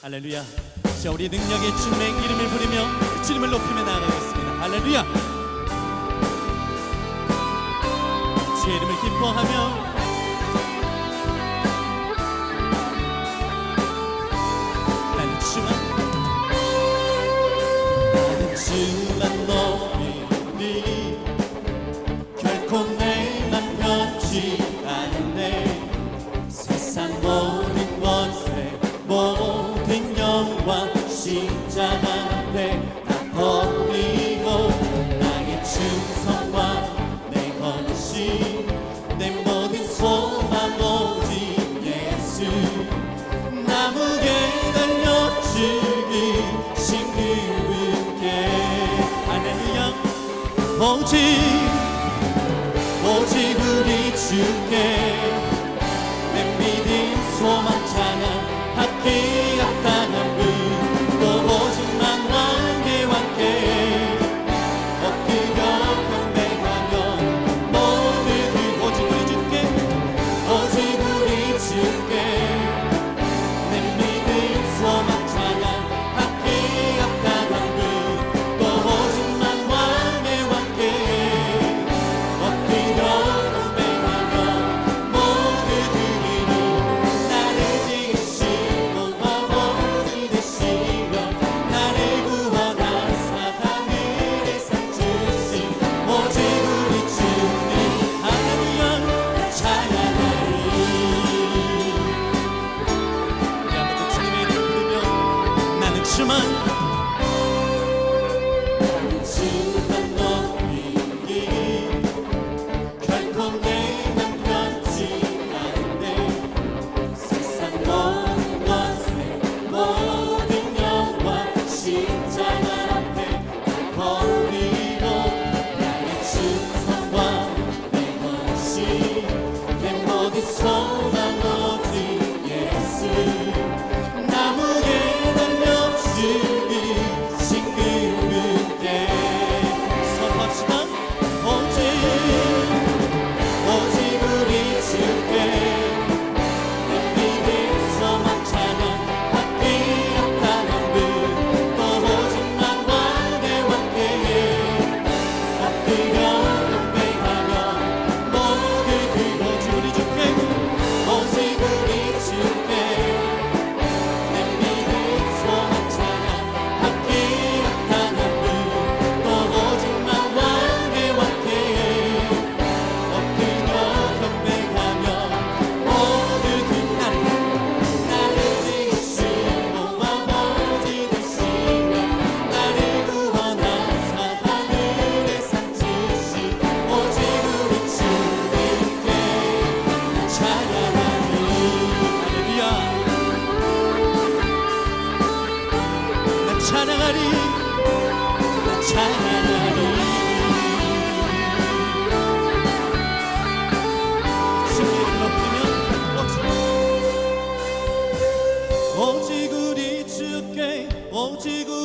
할렐루야. 자, 우리 능력의 주님의 이름을 부르며 그 주님을 높이며 나아가겠습니다. 할렐루야. 주의 이름을 기뻐하며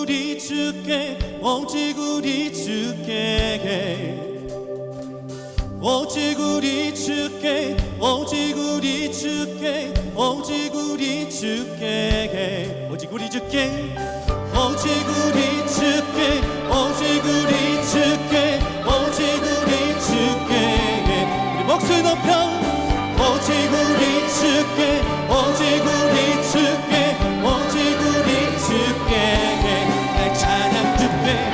우리 주께 오직 우리 주께. 오직 우리 주께 오직 우리 주께 오직 우리 주께. 오직 우리 주께 오직 우리 주께 오직 우리 주께 오직 우리 주께. 우리 목소리 높여. 오직 우리 주께. me.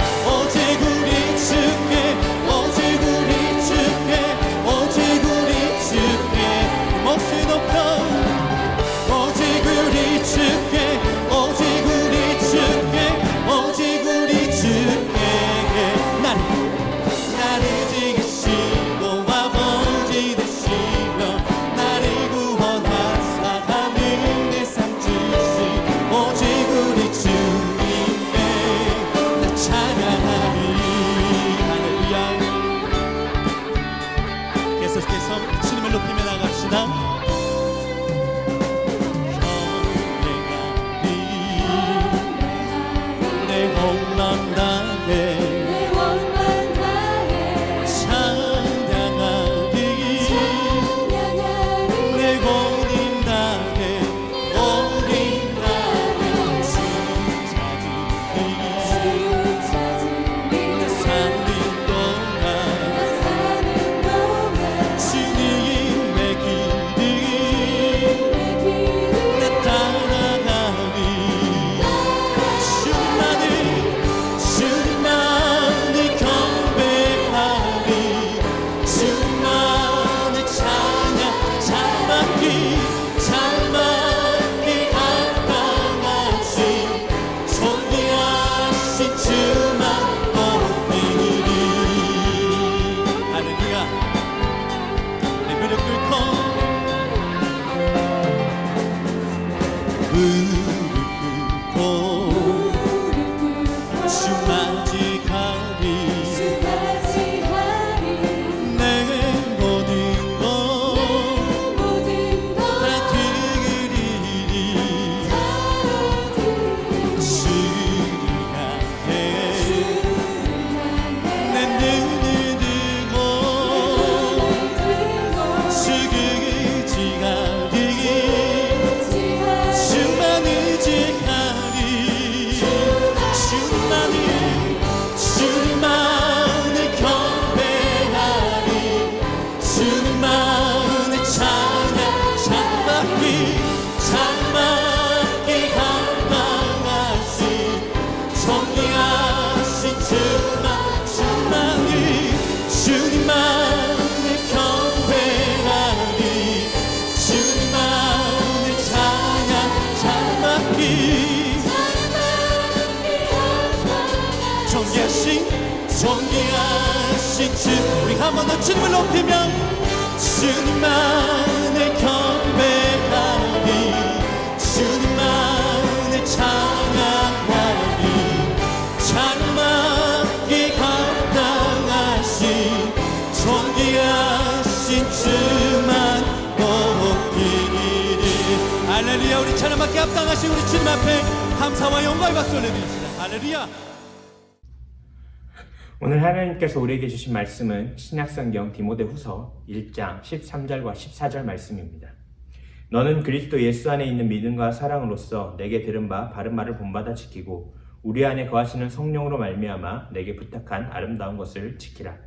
한번더 주님을 높이며 주님만을 경배하리 주님만을 찬양하리 찬양받기 감당하신 존귀하신 주만 높이리 할렐루야 우리 찬양받기 합당하신 우리 주님 앞에 감사와 영광의 박수 올려드립시다. 할렐루야 오늘 하나님께서 우리에게 주신 말씀은 신약성경 디모데 후서 1장 13절과 14절 말씀입니다. 너는 그리스도 예수 안에 있는 믿음과 사랑으로서 내게 들은 바 바른 말을 본받아 지키고 우리 안에 거하시는 성령으로 말미암아 내게 부탁한 아름다운 것을 지키라.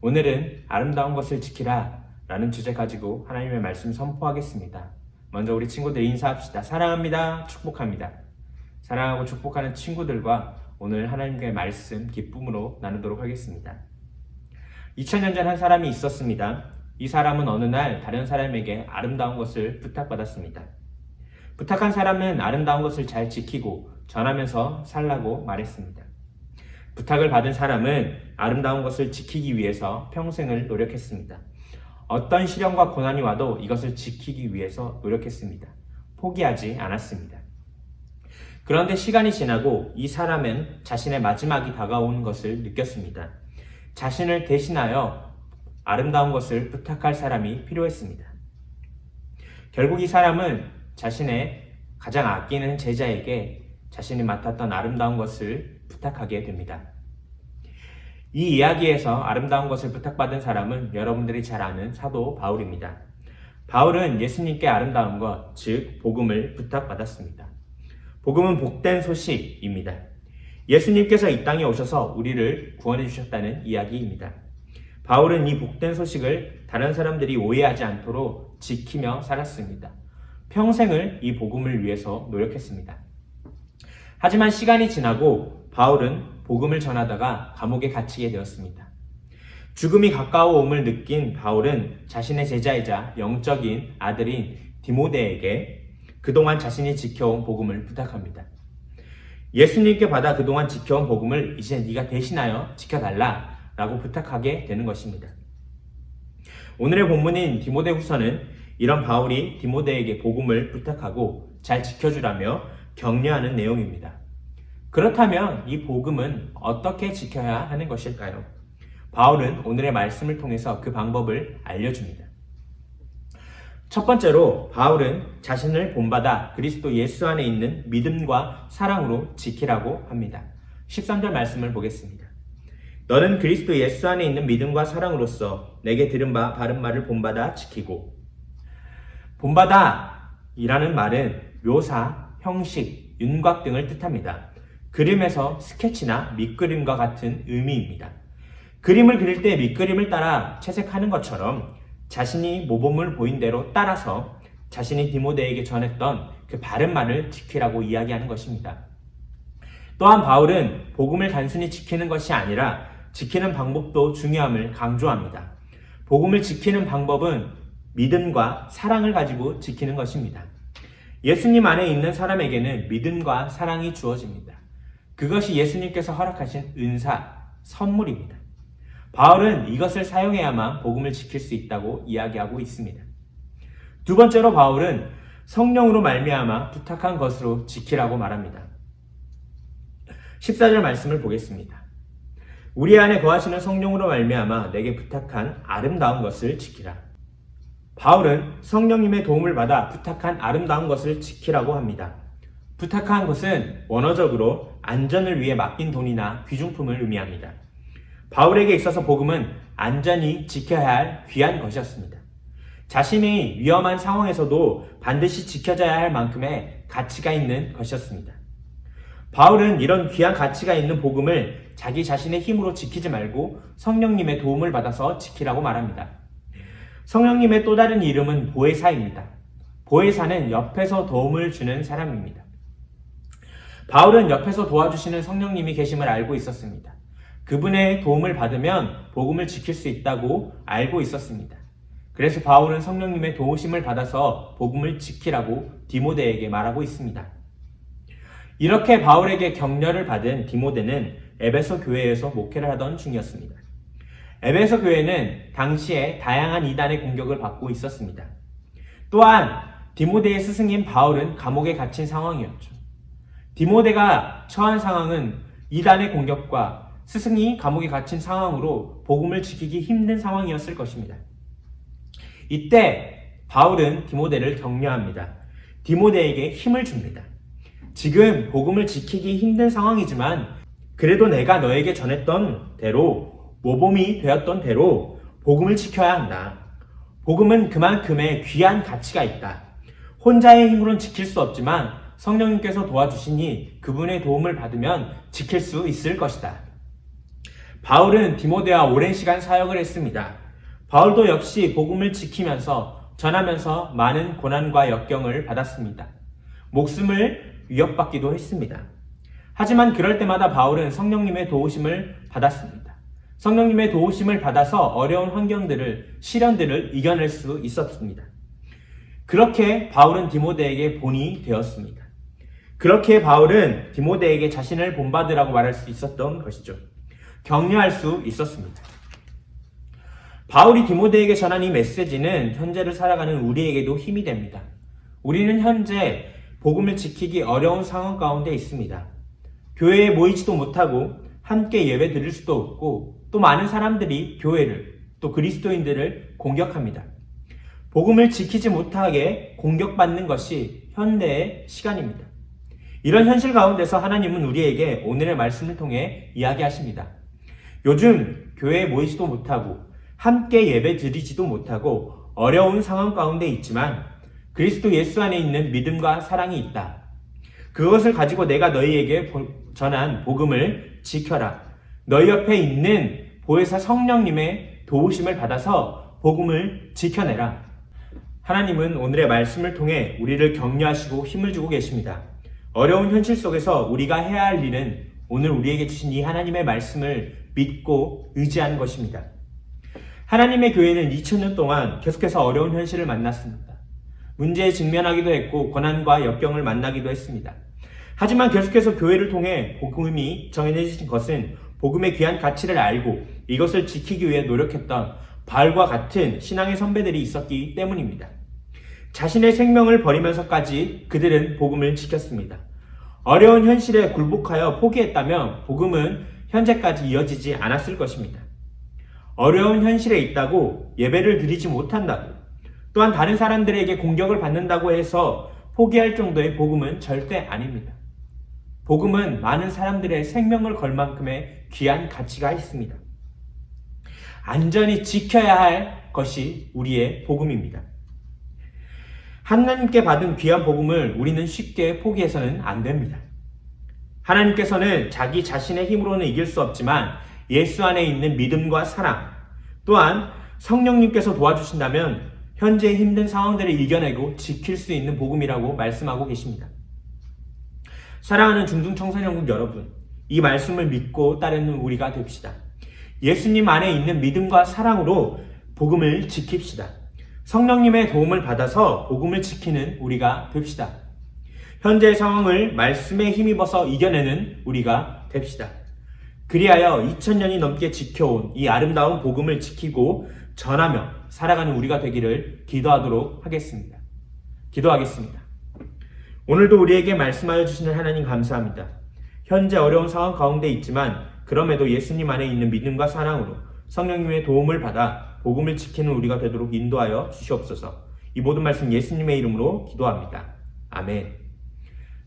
오늘은 아름다운 것을 지키라 라는 주제 가지고 하나님의 말씀 선포하겠습니다. 먼저 우리 친구들 인사합시다. 사랑합니다. 축복합니다. 사랑하고 축복하는 친구들과 오늘 하나님의 말씀 기쁨으로 나누도록 하겠습니다. 2000년 전 한 사람이 있었습니다. 이 사람은 어느 날 다른 사람에게 아름다운 것을 부탁받았습니다. 부탁한 사람은 아름다운 것을 잘 지키고 전하면서 살라고 말했습니다. 부탁을 받은 사람은 아름다운 것을 지키기 위해서 평생을 노력했습니다. 어떤 시련과 고난이 와도 이것을 지키기 위해서 노력했습니다. 포기하지 않았습니다. 그런데 시간이 지나고 이 사람은 자신의 마지막이 다가오는 것을 느꼈습니다. 자신을 대신하여 아름다운 것을 부탁할 사람이 필요했습니다. 결국 이 사람은 자신의 가장 아끼는 제자에게 자신이 맡았던 아름다운 것을 부탁하게 됩니다. 이 이야기에서 아름다운 것을 부탁받은 사람은 여러분들이 잘 아는 사도 바울입니다. 바울은 예수님께 아름다운 것, 즉, 복음을 부탁받았습니다. 복음은 복된 소식입니다. 예수님께서 이 땅에 오셔서 우리를 구원해 주셨다는 이야기입니다. 바울은 이 복된 소식을 다른 사람들이 오해하지 않도록 지키며 살았습니다. 평생을 이 복음을 위해서 노력했습니다. 하지만 시간이 지나고 바울은 복음을 전하다가 감옥에 갇히게 되었습니다. 죽음이 가까워옴을 느낀 바울은 자신의 제자이자 영적인 아들인 디모데에게 그동안 자신이 지켜온 복음을 부탁합니다. 예수님께 받아 그동안 지켜온 복음을 이제 네가 대신하여 지켜달라 라고 부탁하게 되는 것입니다. 오늘의 본문인 디모데후서는 이런 바울이 디모데에게 복음을 부탁하고 잘 지켜주라며 격려하는 내용입니다. 그렇다면 이 복음은 어떻게 지켜야 하는 것일까요? 바울은 오늘의 말씀을 통해서 그 방법을 알려줍니다. 첫 번째로 바울은 자신을 본받아 그리스도 예수 안에 있는 믿음과 사랑으로 지키라고 합니다. 13절 말씀을 보겠습니다. 너는 그리스도 예수 안에 있는 믿음과 사랑으로서 내게 들은 바 바른 말을 본받아 지키고 본받아 이라는 말은 묘사, 형식, 윤곽 등을 뜻합니다. 그림에서 스케치나 밑그림과 같은 의미입니다. 그림을 그릴 때 밑그림을 따라 채색하는 것처럼 자신이 모범을 보인 대로 따라서 자신이 디모데에게 전했던 그 바른 말을 지키라고 이야기하는 것입니다. 또한 바울은 복음을 단순히 지키는 것이 아니라 지키는 방법도 중요함을 강조합니다. 복음을 지키는 방법은 믿음과 사랑을 가지고 지키는 것입니다. 예수님 안에 있는 사람에게는 믿음과 사랑이 주어집니다. 그것이 예수님께서 허락하신 은사, 선물입니다. 바울은 이것을 사용해야만 복음을 지킬 수 있다고 이야기하고 있습니다. 두 번째로 바울은 성령으로 말미암아 부탁한 것으로 지키라고 말합니다. 14절 말씀을 보겠습니다. 우리 안에 거하시는 성령으로 말미암아 내게 부탁한 아름다운 것을 지키라. 바울은 성령님의 도움을 받아 부탁한 아름다운 것을 지키라고 합니다. 부탁한 것은 원어적으로 안전을 위해 맡긴 돈이나 귀중품을 의미합니다. 바울에게 있어서 복음은 안전히 지켜야 할 귀한 것이었습니다. 자신이 위험한 상황에서도 반드시 지켜져야 할 만큼의 가치가 있는 것이었습니다. 바울은 이런 귀한 가치가 있는 복음을 자기 자신의 힘으로 지키지 말고 성령님의 도움을 받아서 지키라고 말합니다. 성령님의 또 다른 이름은 보혜사입니다. 보혜사는 옆에서 도움을 주는 사람입니다. 바울은 옆에서 도와주시는 성령님이 계심을 알고 있었습니다. 그분의 도움을 받으면 복음을 지킬 수 있다고 알고 있었습니다. 그래서 바울은 성령님의 도우심을 받아서 복음을 지키라고 디모데에게 말하고 있습니다. 이렇게 바울에게 격려를 받은 디모데는 에베소 교회에서 목회를 하던 중이었습니다. 에베소 교회는 당시에 다양한 이단의 공격을 받고 있었습니다. 또한 디모데의 스승인 바울은 감옥에 갇힌 상황이었죠. 디모데가 처한 상황은 이단의 공격과 스승이 감옥에 갇힌 상황으로 복음을 지키기 힘든 상황이었을 것입니다. 이때 바울은 디모데를 격려합니다. 디모데에게 힘을 줍니다. 지금 복음을 지키기 힘든 상황이지만 그래도 내가 너에게 전했던 대로 모범이 되었던 대로 복음을 지켜야 한다. 복음은 그만큼의 귀한 가치가 있다. 혼자의 힘으로는 지킬 수 없지만 성령님께서 도와주시니 그분의 도움을 받으면 지킬 수 있을 것이다. 바울은 디모데와 오랜 시간 사역을 했습니다. 바울도 역시 복음을 지키면서 전하면서 많은 고난과 역경을 받았습니다. 목숨을 위협받기도 했습니다. 하지만 그럴 때마다 바울은 성령님의 도우심을 받았습니다. 성령님의 도우심을 받아서 어려운 환경들을, 시련들을 이겨낼 수 있었습니다. 그렇게 바울은 디모데에게 본이 되었습니다. 그렇게 바울은 디모데에게 자신을 본받으라고 말할 수 있었던 것이죠. 격려할 수 있었습니다. 바울이 디모데에게 전한 이 메시지는 현재를 살아가는 우리에게도 힘이 됩니다. 우리는 현재 복음을 지키기 어려운 상황 가운데 있습니다. 교회에 모이지도 못하고 함께 예배 드릴 수도 없고 또 많은 사람들이 교회를 또 그리스도인들을 공격합니다. 복음을 지키지 못하게 공격받는 것이 현대의 시간입니다. 이런 현실 가운데서 하나님은 우리에게 오늘의 말씀을 통해 이야기하십니다. 요즘 교회에 모이지도 못하고 함께 예배 드리지도 못하고 어려운 상황 가운데 있지만 그리스도 예수 안에 있는 믿음과 사랑이 있다. 그것을 가지고 내가 너희에게 전한 복음을 지켜라. 너희 옆에 있는 보혜사 성령님의 도우심을 받아서 복음을 지켜내라. 하나님은 오늘의 말씀을 통해 우리를 격려하시고 힘을 주고 계십니다. 어려운 현실 속에서 우리가 해야 할 일은 오늘 우리에게 주신 이 하나님의 말씀을 믿고 의지하는 것입니다. 하나님의 교회는 2000년 동안 계속해서 어려운 현실을 만났습니다. 문제에 직면하기도 했고 고난과 역경을 만나기도 했습니다. 하지만 계속해서 교회를 통해 복음이 정해진 것은 복음의 귀한 가치를 알고 이것을 지키기 위해 노력했던 바울과 같은 신앙의 선배들이 있었기 때문입니다. 자신의 생명을 버리면서까지 그들은 복음을 지켰습니다. 어려운 현실에 굴복하여 포기했다면 복음은 현재까지 이어지지 않았을 것입니다. 어려운 현실에 있다고 예배를 드리지 못한다고 또한 다른 사람들에게 공격을 받는다고 해서 포기할 정도의 복음은 절대 아닙니다. 복음은 많은 사람들의 생명을 걸 만큼의 귀한 가치가 있습니다. 안전히 지켜야 할 것이 우리의 복음입니다. 하나님께 받은 귀한 복음을 우리는 쉽게 포기해서는 안 됩니다. 하나님께서는 자기 자신의 힘으로는 이길 수 없지만 예수 안에 있는 믿음과 사랑, 또한 성령님께서 도와주신다면 현재 힘든 상황들을 이겨내고 지킬 수 있는 복음이라고 말씀하고 계십니다. 사랑하는 중등 청소년국 여러분, 이 말씀을 믿고 따르는 우리가 됩시다. 예수님 안에 있는 믿음과 사랑으로 복음을 지킵시다. 성령님의 도움을 받아서 복음을 지키는 우리가 됩시다. 현재의 상황을 말씀에 힘입어서 이겨내는 우리가 됩시다. 그리하여 2000년이 넘게 지켜온 이 아름다운 복음을 지키고 전하며 살아가는 우리가 되기를 기도하도록 하겠습니다. 기도하겠습니다. 오늘도 우리에게 말씀하여 주시는 하나님 감사합니다. 현재 어려운 상황 가운데 있지만 그럼에도 예수님 안에 있는 믿음과 사랑으로 성령님의 도움을 받아 복음을 지키는 우리가 되도록 인도하여 주시옵소서. 이 모든 말씀 예수님의 이름으로 기도합니다. 아멘.